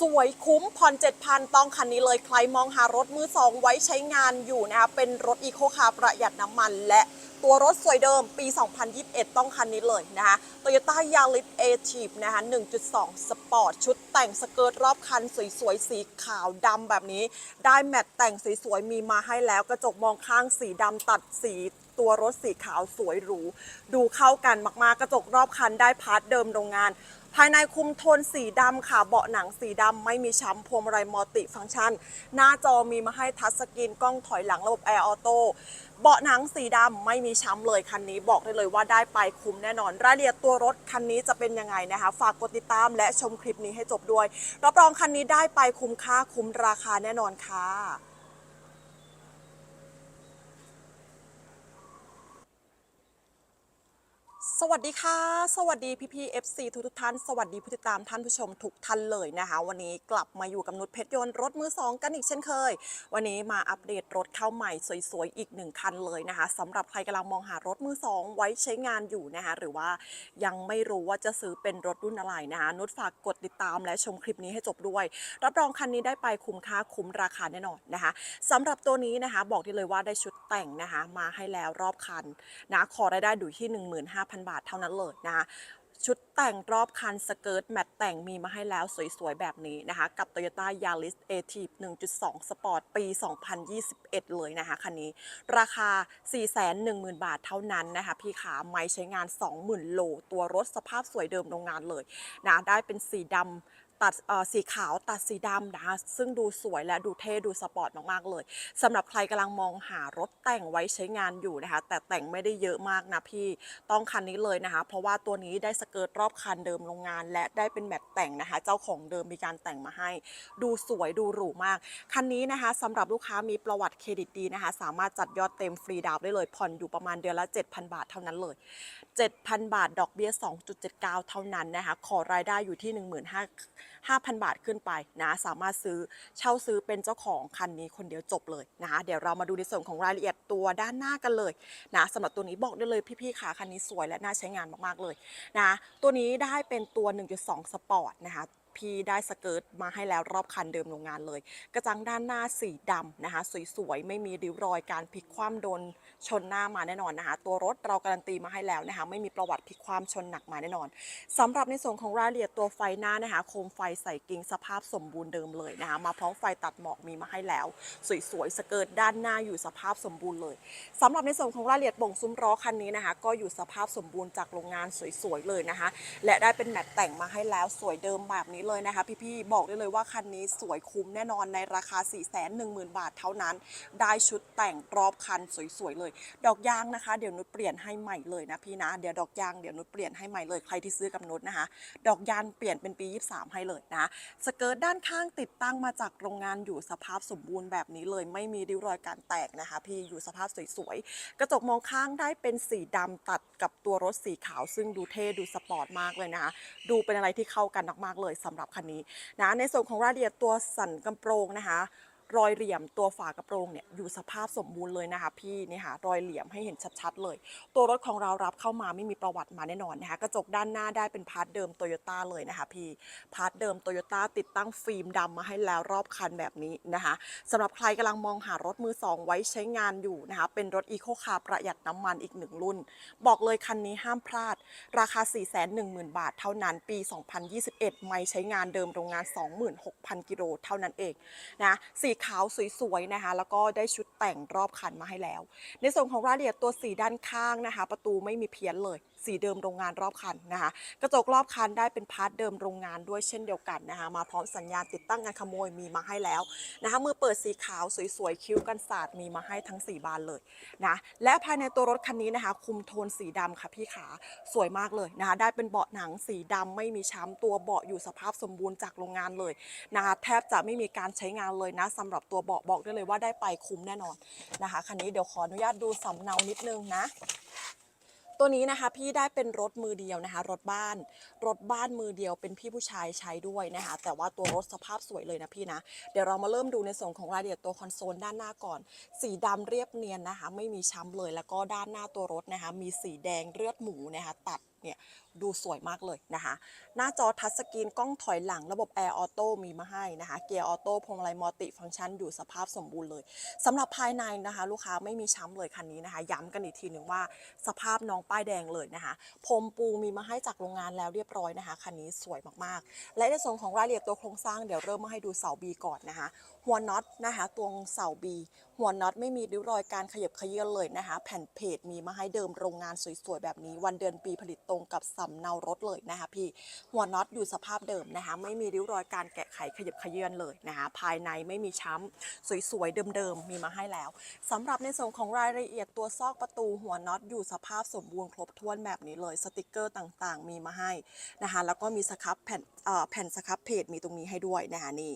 สวยคุ้มผ่อน7,000 ต้องคันนี้เลยใครมองหารถมือสองไว้ใช้งานอยู่นะคะเป็นรถอีโคคาร์ประหยัดน้ำมันและตัวรถสวยเดิมปี 2021 ต้องคันนี้เลยนะคะ Toyota Yaris a t i v นะคะ 1.2 สปอร์ต ชุดแต่งสเกิร์ตรอบคันสวยๆ สีขาวดำแบบนี้ ได้แมตต์แต่งสวยๆ มีมาให้แล้ว กระจกมองข้างสีดำตัดสีตัวรถสีขาวสวยหรู ดูเข้ากันมากๆ กระจกรอบคันได้พาร์ทเดิมโรงงาน ภายในคุมโทนสีดำค่ะ เบาะหนังสีดำไม่มีช้ำพวงมาลัยมัลติฟังก์ชัน หน้าจอมีมาให้ทัชสกรีนกล้องถอยหลังระบบแอร์ออโต้เบาะหนังสีดำไม่มีช้ำเลยคันนี้บอกได้เลยว่าได้ไปคุ้มแน่นอน รายละเอียดตัวรถคันนี้จะเป็นยังไงนะคะ ฝากกดติดตามและชมคลิปนี้ให้จบด้วยรับรองคันนี้ได้ไปคุ้มค่าคุ้มราคาแน่นอนค่ะ สวัสดีค่ะ สวัสดีพี่พีเอฟซีทุกทุกท่าน สวัสดีผู้ติดตามท่านผู้ชมทุกท่านเลยนะคะ วันนี้กลับมาอยู่กับนุชเพชรยนต์รถมือสองกันอีกเช่นเคย วันนี้มาอัปเดตรถเข้าใหม่สวยๆ อีกหนึ่งคันเลยนะคะสำหรับใครกำลังมองหารถมือสองไว้ใช้งานอยู่นะคะหรือว่ายังไม่รู้ว่าจะซื้อเป็นรถรุ่นอะไรนะคะนุชฝากกดติดตามและชมคลิปนี้ให้จบด้วย รับรองคันนี้ได้ไปคุ้มค่าคุ้มราคาแน่นอนนะคะสำหรับตัวนี้นะคะบอกได้เลยว่าได้ชุดแต่งนะคะมาให้แล้วรอบคันนะขอรายได้อยู่ที่ 15,000บาทเท่านั้นเลยนะคะชุดแต่งรอบคันสเกิร์ตแมตต์แต่งมีมาให้แล้วสวยๆ แบบนี้นะคะ กับ Toyota Yaris A-Tip 1.2 Sport ปี 2021 เลยนะคะคันนี้ ราคา 410,000 บาทเท่านั้นนะคะพี่ขาไม่ใช้งาน 20,000 โล ตัวรถสภาพสวยเดิมโรงงานเลยนะได้เป็นสีดำ ตัดสีขาวตัดสีดำนะคะซึ่งดูสวยและดูเท่ดูสปอร์ตมากๆเลยสำหรับใครกำลังมองหารถแต่งไว้ใช้งานอยู่นะคะ แต่แต่งไม่ได้เยอะมากนะพี่ต้องคันนี้เลยนะคะ เพราะว่าตัวนี้ได้สเกิร์ตรอบคันเดิมโรงงาน และได้เป็นแมตต์แต่งนะคะ เจ้าของเดิมมีการแต่งมาให้ ดูสวยดูหรูมาก คันนี้นะคะสำหรับลูกค้ามีประวัติเครดิตดีนะคะ สามารถจัดยอดเต็มฟรีดาวน์ได้เลย ผ่อนอยู่ประมาณเดือนละ 7,000 บาทเท่านั้นเลย 7,000 บาทดอกเบี้ย 2.79 เท่านั้นนะคะ ขอรายได้อยู่ที่ 15,000 บาทขึ้นไปนะสามารถซื้อเช่าซื้อเป็นเจ้าของคันนี้คนเดียวจบเลยนะคะเดี๋ยวเรามาดูในส่วนของรายละเอียดตัวด้านหน้ากันเลยนะสำหรับตัวนี้บอกได้เลยพี่ๆขาคันนี้สวยและน่าใช้งานมากๆเลยนะตัวนี้ได้เป็นตัว 1.2 สปอร์ตนะคะ พี่ได้สเกิร์ตมาให้แล้วรอบคันเดิมโรงงานเลย กระจังด้านหน้าสีดำนะคะ สวยๆ ไม่มีริ้วรอยการพลิกคว่ำโดนชนหน้ามาแน่นอนนะคะ ตัวรถเราการันตีมาให้แล้วนะคะ ไม่มีประวัติพลิกคว่ำชนหนักมาแน่นอนสำหรับในส่วนของรายละเอียดตัวไฟหน้านะคะ โคมไฟใส่กิ่งสภาพสมบูรณ์เดิมเลยนะคะ มาพร้อมไฟตัดหมอกมีมาให้แล้ว สวยๆ สเกิร์ตด้านหน้าอยู่สภาพสมบูรณ์เลยสำหรับในส่วนของรายละเอียดบ่งซุ้มล้อคันนี้นะคะ ก็อยู่สภาพสมบูรณ์จากโรงงานสวยๆเลยนะคะ และได้เป็นแมตต์แต่งมาให้แล้วสวยเดิมแบบนี้เลยนะคะพี่ๆบอกได้เลยว่าคันนี้สวยคุ้มแน่นอนในราคา 410,000 บาทเท่านั้น ได้ชุดแต่งรอบคันสวยๆเลย ดอกยางนะคะ เดี๋ยวนุชเปลี่ยนให้ใหม่เลยนะพี่นะเดี๋ยวดอกยางเดี๋ยวนุชเปลี่ยนให้ใหม่เลยใครที่ซื้อกับนุชนะคะ ดอกยางเปลี่ยนเป็นปี 23 ให้เลยนะสเกิร์ตด้านข้างติดตั้งมาจากโรงงานอยู่สภาพสมบูรณ์แบบนี้เลย ไม่มีริ้วรอยการแตกนะคะ พี่อยู่สภาพสวยๆกระจกมองข้างได้เป็นสีดำตัดกับตัวรถสีขาว ซึ่งดูเท่ดูสปอร์ตมากเลยนะคะดูเป็นอะไรที่เข้ากันมากๆเลยสำหรับคันนี้นะในส่วนของรายละเอียดตัวสันกระโปรงนะคะ รอยเหลี่ยมตัวฝากระโปรงเนี่ยอยู่สภาพสมบูรณ์เลยนะคะ พี่นี่ค่ะรอยเหลี่ยมให้เห็นชัดๆเลย ตัวรถของเรารับเข้ามาไม่มีประวัติมาแน่นอนนะคะกระจกด้านหน้าได้เป็นพาร์ทเดิมโตโยต้าเลยนะคะพี่พาร์ทเดิมโตโยต้าติดตั้งฟิล์มดำมาให้แล้วรอบคันแบบนี้นะคะสำหรับใครกำลังมองหารถมือสองไว้ใช้งานอยู่นะคะเป็นรถอีโคคาร์ประหยัดน้ำมันอีกหนึ่งรุ่น บอกเลยคันนี้ห้ามพลาด ราคา 410,000 บาท เท่านั้นปี 2021 ไม่ใช้งานเดิมโรงงาน 26,000 กิโลเท่านั้นเองนะสีขาวสวยๆนะคะ แล้วก็ได้ชุดแต่งรอบคันมาให้แล้ว ในส่วนของรายละเอียดตัวสีด้านข้างนะคะ ประตูไม่มีเพี้ยนเลย สีเดิมโรงงานรอบคันนะคะ กระจกรอบคันได้เป็นพาร์ทเดิมโรงงานด้วยเช่นเดียวกันนะคะ มาพร้อมสัญญาณติดตั้งการขโมยมีมาให้แล้วนะคะ มือเปิดสีขาวสวยๆ คิ้วกันสาดมีมาให้ทั้ง 4 บานเลยนะ และภายในตัวรถคันนี้นะคะ คุมโทนสีดำค่ะพี่ขา สวยมากเลยนะคะ ได้เป็นเบาะหนังสีดำไม่มีช้ำตัวเบาะอยู่สภาพสมบูรณ์จากโรงงานเลยนะคะแทบจะไม่มีการใช้งานเลยนะสำหรับตัวเบาะบอกได้เลยว่าได้ไปคุ้มแน่นอนนะคะคันนี้เดี๋ยวขออนุญาตดูสำเนานิดนึงนะ ตัวนี้นะคะพี่ได้เป็นรถมือเดียวนะคะ รถบ้าน รถบ้านมือเดียวเป็นพี่ผู้ชายใช้ด้วยนะคะ แต่ว่าตัวรถสภาพสวยเลยนะพี่นะ เดี๋ยวเรามาเริ่มดูในส่วนของรายละเอียดตัวคอนโซลด้านหน้าก่อน สีดำเรียบเนียนนะคะ ไม่มีช้ำเลย แล้วก็ด้านหน้าตัวรถนะคะ มีสีแดงเลือดหมูนะคะ ตัดเนี่ยดูสวยมากเลยนะคะ หน้าจอทัชสกรีนกล้องถอยหลังระบบแอร์ออโต้มีมาให้นะคะ เกียร์ออโต้พวงมาลัยมัลติฟังก์ชันอยู่สภาพสมบูรณ์เลยสำหรับภายในนะคะ ลูกค้าไม่มีช้ำเลยคันนี้นะคะ ย้ำกันอีกทีหนึ่งว่าสภาพน้องป้ายแดงเลยนะคะพรมปูมีมาให้จากโรงงานแล้วเรียบร้อยนะคะคันนี้สวยมากๆ และในส่วนของรายละเอียดตัวโครงสร้างเดี๋ยวเริ่มมาให้ดูเสาบีก่อนนะคะ หัวน็อตนะคะตรงเสาบีหัวน็อตไม่มีริ้วรอยการขยับขยื้อนเลยนะคะ แผ่นเพจมีมาให้เดิมโรงงานสวยๆแบบนี้ วันเดือนปีผลิตตรงกับสำเนารถเลยนะคะพี่หัวน็อตอยู่สภาพเดิมนะคะไม่มีริ้วรอยการแกะไขขยับขยื้อนเลยนะคะภายในไม่มีช้ำสวยๆเดิมๆมีมาให้แล้วสำหรับในส่วนของรายละเอียดตัวซอกประตูหัวน็อตอยู่สภาพสมบูรณ์ครบถ้วนแบบนี้เลยสติกเกอร์ต่างๆ มีมาให้นะคะแล้วก็มีสครับแผ่นแผ่นสครับเพจมีตรงนี้ให้ด้วยนะคะนี่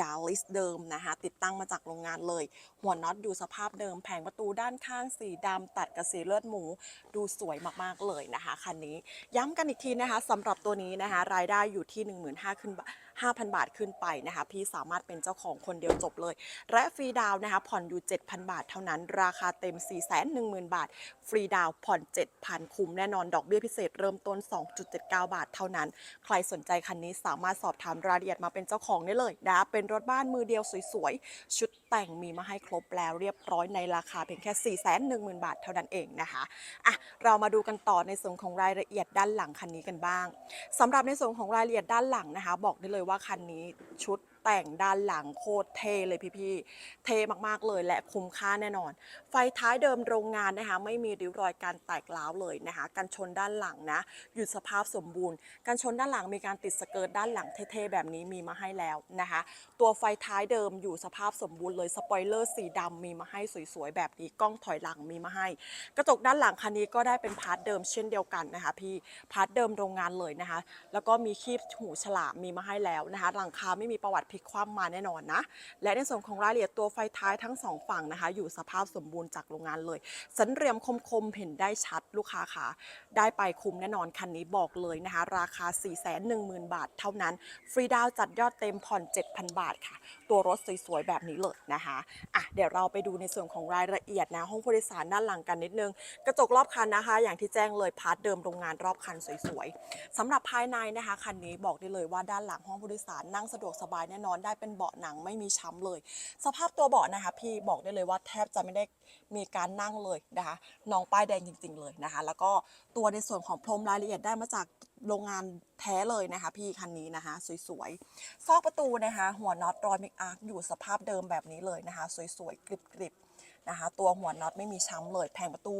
ยาลิสเดิมนะคะติดตั้งมาจากโรงงานเลย หัวน็อตอยู่สภาพเดิมแผงประตูด้านข้างสีดำตัดกับสีเลือดหมู ดูสวยมากๆเลยนะคะคันนี้ย้ำกันอีกทีนะคะสำหรับตัวนี้นะคะ รายได้อยู่ที่ 15,000ขึ้นบาท 5,000 บาทขึ้นไปนะคะ พี่สามารถเป็นเจ้าของคนเดียวจบเลย และฟรีดาวนะคะผ่อนอยู่ 7,000 บาทเท่านั้น ราคาเต็ม 410,000 บาท ฟรีดาวผ่อน 7,000 คุ้มแน่นอนดอกเบี้ยพิเศษเริ่มต้น 2.79 บาทเท่านั้น ใครสนใจคันนี้สามารถสอบถามรายละเอียดมาเป็นเจ้าของได้เลยนะเป็นรถบ้านมือเดียวสวยๆ ชุดแต่งมีมาให้ครบแล้วเรียบร้อยในราคาเพียงแค่ 410,000 บาทเท่านั้นเองนะคะอะเรามาดูกันต่อในส่วนของรายละเอียดด้านหลังคันนี้กันบ้างสำหรับในส่วนของรายละเอียดด้านหลังนะคะ บอกได้เลยว่าคันนี้ชุด แต่งด้านหลังโคตรเทเลยพี่ๆ เทมากๆเลยและคุ้มค่าแน่นอน ไฟท้ายเดิมโรงงานนะคะไม่มีริ้วรอยการแตกร้าวเลยนะคะกันชนด้านหลังนะอยู่สภาพสมบูรณ์กันชนด้านหลังมีการติดสเกิร์ตด้านหลังเท่ๆแบบนี้มีมาให้แล้วนะคะ ตัวไฟท้ายเดิมอยู่สภาพสมบูรณ์เลยสปอยเลอร์สีดำมีมาให้สวยๆแบบนี้กล้องถอยหลังมีมาให้ กระจกด้านหลังคันนี้ก็ได้เป็นพาร์ทเดิมเช่นเดียวกันนะคะพี่พาร์ทเดิมโรงงานเลยนะคะ แล้วก็มีคีบหูฉลามมีมาให้แล้วนะคะหลังคาไม่มีประวัติลิกคว่ำมาแน่นอนนะ และในส่วนของรายละเอียดตัวไฟท้ายทั้งสองฝั่งนะคะ อยู่สภาพสมบูรณ์จากโรงงานเลย สันเหลี่ยมคมๆ เห็นได้ชัดลูกค้าค่ะได้ไปคุ้มแน่นอนคันนี้บอกเลยนะคะ ราคา 410,000 บาท เท่านั้น ฟรีดาวน์จัดยอดเต็มผ่อน 7,000 บาทค่ะ ตัวรถสวยๆ แบบนี้เลยนะคะอะเดี๋ยวเราไปดูในส่วนของรายละเอียดนะห้องผู้โดยสารด้านหลังกันนิดนึง กระจกรอบคันนะคะ อย่างที่แจ้งเลยพาร์ทเดิมโรงงานรอบคันสวยๆสำหรับภายในนะคะคันนี้บอกได้เลยว่าด้านหลังห้องผู้โดยสารนั่งสะดวกสบายแน่นอนนอนได้เป็นเบาะหนังไม่มีช้ำเลย สภาพตัวเบาะนะคะ พี่บอกได้เลยว่าแทบจะไม่ได้มีการนั่งเลยนะคะน้องป้ายแดงจริง ๆ เลยนะคะ แล้วก็ตัวในส่วนของพรมรายละเอียดได้มาจากโรงงานแท้เลยนะคะพี่คันนี้นะคะ สวยๆซอกประตูนะคะ หัวน็อตรอยมิกอาร์คอยู่สภาพเดิมแบบนี้เลยนะคะ สวยๆกริบๆ นะคะ ตัวหัวน็อตไม่มีช้ำเลยแผงประตู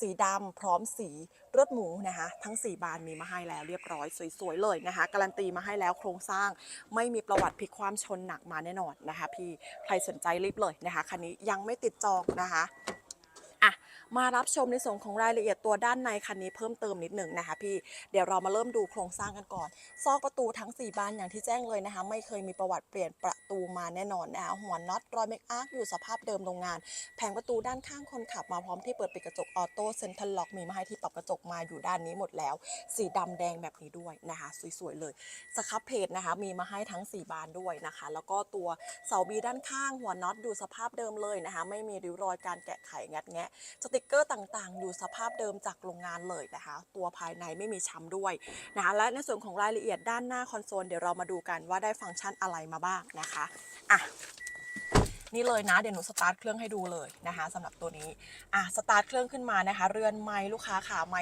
สีดำพร้อมสีเลือดหมูนะคะ ทั้ง 4 บานมีมาให้แล้วเรียบร้อยสวยๆเลยนะคะ การันตีมาให้แล้วโครงสร้างไม่มีประวัติพลิกความชนหนักมาแน่นอนนะคะ พี่ใครสนใจรีบเลยนะคะคันนี้ยังไม่ติดจองนะคะ มารับชมในส่วนของรายละเอียดตัวด้านในคันนี้เพิ่มเติมนิดหนึ่งนะคะพี่เดี๋ยวเรามาเริ่มดูโครงสร้างกันก่อน ซอกประตูทั้ง 4 บานอย่างที่แจ้งเลยนะคะ ไม่เคยมีประวัติเปลี่ยนประตูมาแน่นอนนะคะหัวน็อตรอยเมคอาร์คอยู่สภาพเดิมโรงงาน แผงประตูด้านข้างคนขับมาพร้อมที่เปิดปิดกระจกออโต้เซ็นทรัลล็อกมีมาให้ที่ปรับกระจกมาอยู่ด้านนี้หมดแล้ว สีดำแดงแบบนี้ด้วยนะคะ สวยๆเลยสครับเพจนะคะมีมาให้ทั้ง 4 บานด้วยนะคะ แล้วก็ตัวเสาบีด้านข้างหัวน็อตอยู่สภาพเดิมเลยนะคะ ไม่มีริ้วรอยการแกะไขงัดแงะสติกเกอร์ต่างๆ อยู่สภาพเดิมจากโรงงานเลยนะคะ ตัวภายในไม่มีช้ำด้วยนะคะและในส่วนของรายละเอียดด้านหน้าคอนโซลเดี๋ยวเรามาดูกันว่าได้ฟังก์ชันอะไรมาบ้างนะคะอะ นี่เลยนะ เดี๋ยวหนูสตาร์ทเครื่องให้ดูเลยนะคะสำหรับตัวนี้อะสตาร์ทเครื่องขึ้นมานะคะ เรือนไม้ลูกค้าขาไม้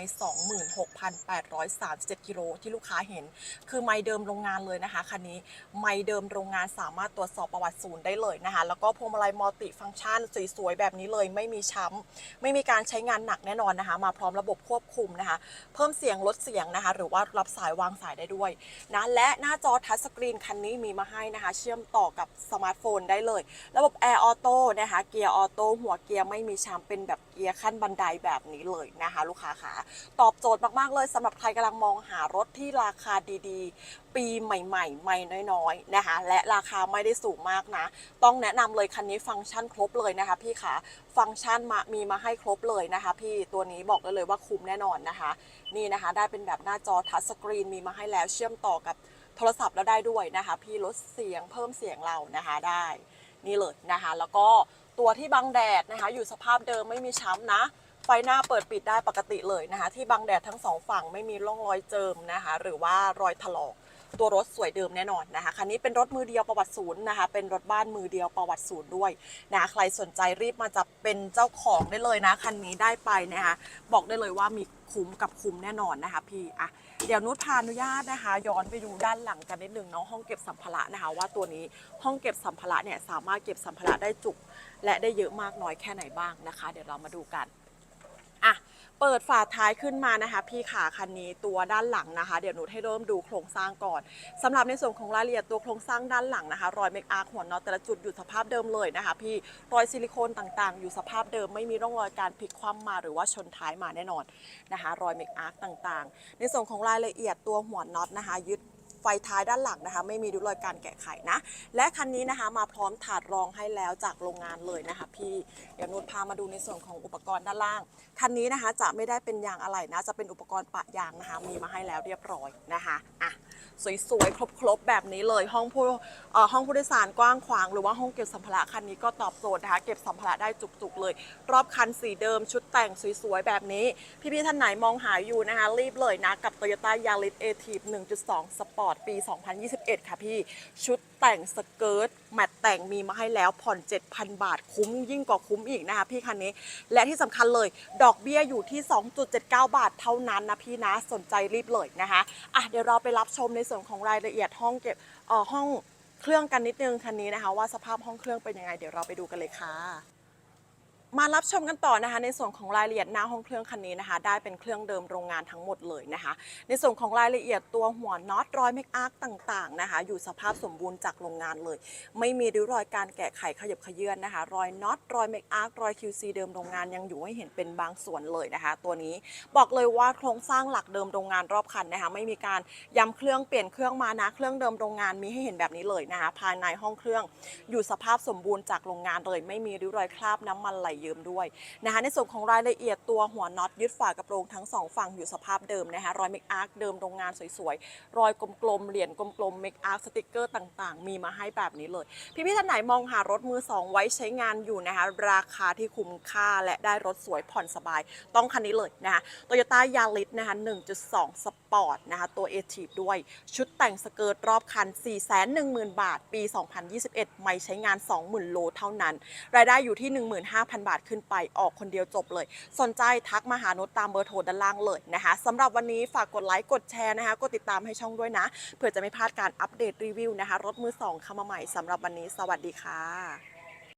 26,837กิโลที่ลูกค้าเห็น คือไม้เดิมโรงงานเลยนะคะคันนี้ไม้เดิมโรงงานสามารถตรวจสอบประวัติศูนย์ได้เลยนะคะ แล้วก็พวงมาลัยมัลติฟังก์ชันสวยๆแบบนี้เลยไม่มีช้ำไม่มีการใช้งานหนักแน่นอนนะคะ มาพร้อมระบบควบคุมนะคะ เพิ่มเสียงลดเสียงนะคะ หรือว่ารับสายวางสายได้ด้วยนะและหน้าจอทัชสกรีนคันนี้มีมาให้นะคะ เชื่อมต่อกับสมาร์ทโฟนได้เลย ระบบแอร์ออโต้นะคะเกียร์ออโต้หัวเกียร์ไม่มีช้ำเป็นแบบเกียร์ขั้นบันไดแบบนี้เลยนะคะ ลูกค้าขาตอบโจทย์มากๆเลยสำหรับใครกำลังมองหารถที่ราคาดีๆ ปีใหม่ๆใหม่น้อยๆนะคะ และราคาไม่ได้สูงมากนะ ต้องแนะนำเลยคันนี้ฟังก์ชันครบเลยนะคะ พี่ขาฟังก์ชันมามีมาให้ครบเลยนะคะ พี่ตัวนี้บอกได้เลยว่าคุ้มแน่นอนนะคะ นี่นะคะได้เป็นแบบหน้าจอทัชสกรีนมีมาให้แล้วเชื่อมต่อกับโทรศัพท์แล้วได้ด้วยนะคะ พี่ลดเสียงเพิ่มเสียงเรานะคะได้ นี่เลยนะคะ แล้วก็ตัวที่บังแดดนะคะ อยู่สภาพเดิมไม่มีช้ำนะไฟหน้าเปิดปิดได้ปกติเลยนะคะ ที่บังแดดทั้งสองฝั่งไม่มีร่องรอยเจิมนะคะ หรือว่ารอยถลอก ตัวรถสวยเดิมแน่นอนนะคะคันนี้เป็นรถมือเดียวประวัติศูนย์นะคะ เป็นรถบ้านมือเดียวประวัติศูนย์ด้วยนะคะใครสนใจรีบมาจับเป็นเจ้าของได้เลยนะคันนี้ได้ไปนะคะบอกได้เลยว่ามีคุ้มกับคุ้มแน่นอนนะคะพี่อะเดี๋ยวนุชพาอนุญาตนะคะ ย้อนไปดูด้านหลังกันนิดนึงเนาะห้องเก็บสัมภาระนะคะ ว่าตัวนี้ห้องเก็บสัมภาระเนี่ยสามารถเก็บสัมภาระได้จุก และได้เยอะมากน้อยแค่ไหนบ้างนะคะ เดี๋ยวเรามาดูกันอะ เปิดฝาท้ายขึ้นมานะคะ พี่ขาคันนี้ตัวด้านหลังนะคะ เดี๋ยวหนูให้เริ่มดูโครงสร้างก่อนสำหรับในส่วนของรายละเอียดตัวโครงสร้างด้านหลังนะคะ รอยเมคอาร์หัวน็อตแต่ละจุดอยู่สภาพเดิมเลยนะคะ พี่รอยซิลิโคนต่างๆ อยู่สภาพเดิมไม่มีร่องรอยการพลิกคว่ำมาหรือว่าชนท้ายมาแน่นอนนะคะ รอยเมคอาร์ต่างๆ ในส่วนของรายละเอียดตัวหัวน็อตนะคะ ยึด ไฟท้ายด้านหลังนะคะ ไม่มีริ้วรอยการแกะไขนะ และคันนี้นะคะมาพร้อมถาดรองให้แล้วจากโรงงานเลยนะคะ พี่เดี๋ยวนุชพามาดูในส่วนของอุปกรณ์ด้านล่าง คันนี้นะคะจะไม่ได้เป็นยางอะไรนะ จะเป็นอุปกรณ์ปะยางนะคะ มีมาให้แล้วเรียบร้อยนะคะอะสวยๆ ครบๆ แบบนี้เลยห้องผู้ห้องผู้โดยสารกว้างขวาง หรือว่าห้องเก็บสัมภาระคันนี้ก็ตอบโจทย์นะคะเก็บสัมภาระได้จุกๆเลย รอบคันสีเดิมชุดแต่งสวยๆ แบบนี้ พี่ๆท่านไหนมองหาอยู่นะคะรีบเลยนะกับ Toyota Yaris a t i v 1.2 Sport ปี 2021 ค่ะพี่ ชุดแต่งสเกิร์ตแมตแต่งมีมาให้แล้วผ่อน 7,000 บาทคุ้มยิ่งกว่าคุ้มอีกนะคะพี่คันนี้ และที่สำคัญเลยดอกเบี้ยอยู่ที่ 2.79 บาทเท่านั้นนะพี่นะสนใจรีบเลยนะคะอะเดี๋ยวเราไปรับชมในส่วนของรายละเอียดห้องเก็บเอ่อห้องเครื่องกันนิดนึงคันนี้นะคะ ว่าสภาพห้องเครื่องเป็นยังไง เดี๋ยวเราไปดูกันเลยค่ะ มารับชมกันต่อนะคะ ในส่วนของรายละเอียดหน้าห้องเครื่องคันนี้นะคะ ได้เป็นเครื่องเดิมโรงงานทั้งหมดเลยนะคะ ในส่วนของรายละเอียดตัวหัวน็อตรอยเมคอาร์ต่างๆนะคะ อยู่สภาพสมบูรณ์จากโรงงานเลย ไม่มีริ้วรอยการแกะไขขยับขยื่นนะคะ รอยน็อตรอยเมคอาร์รอย QC เดิมโรงงานยังอยู่ให้เห็นเป็นบางส่วนเลยนะคะ ตัวนี้บอกเลยว่าโครงสร้างหลักเดิมโรงงานรอบคันนะคะ ไม่มีการย้ำเครื่องเปลี่ยนเครื่องมานะเครื่องเดิมโรงงานมีให้เห็นแบบนี้เลยนะคะ ภายในห้องเครื่องอยู่สภาพสมบูรณ์จากโรงงานเลย ไม่มีริ้วรอยคราบน้ำมันไหลยิ้มด้วยนะคะในส่วนของรายละเอียดตัวหัวน็อตยึดฝากระโปรงทั้งสองฝั่งอยู่สภาพเดิมนะคะรอยเมคอาร์เดิมโรงงานสวยๆ รอยกลมๆเหรียญกลมๆเมคอาร์สติกเกอร์ต่างๆ มีมาให้แบบนี้เลย พี่ๆท่านไหนมองหารถมือสองไว้ใช้งานอยู่นะคะราคาที่คุ้มค่าและได้รถสวยผ่อนสบาย ต้องคันนี้เลยนะคะโตโยต้ายาริสนะคะ1.2สปปอร์ตนะคะตัวเอทีฟด้วย ชุดแต่งสเกิร์ตรอบคัน 410,000 บาท ปี 2021 ไม่ใช้งาน 20,000 โลเท่านั้น รายได้อยู่ที่ 15,000 บาทขึ้นไปออกคนเดียวจบเลย สนใจทักมาหานุชตามเบอร์โทรด้านล่างเลยนะคะสำหรับวันนี้ฝากกดไลค์กดแชร์นะคะกดติดตามให้ช่องด้วยนะ เพื่อจะไม่พลาดการอัปเดตรีวิวนะคะรถมือสองเข้ามาใหม่สำหรับวันนี้ สวัสดีค่ะ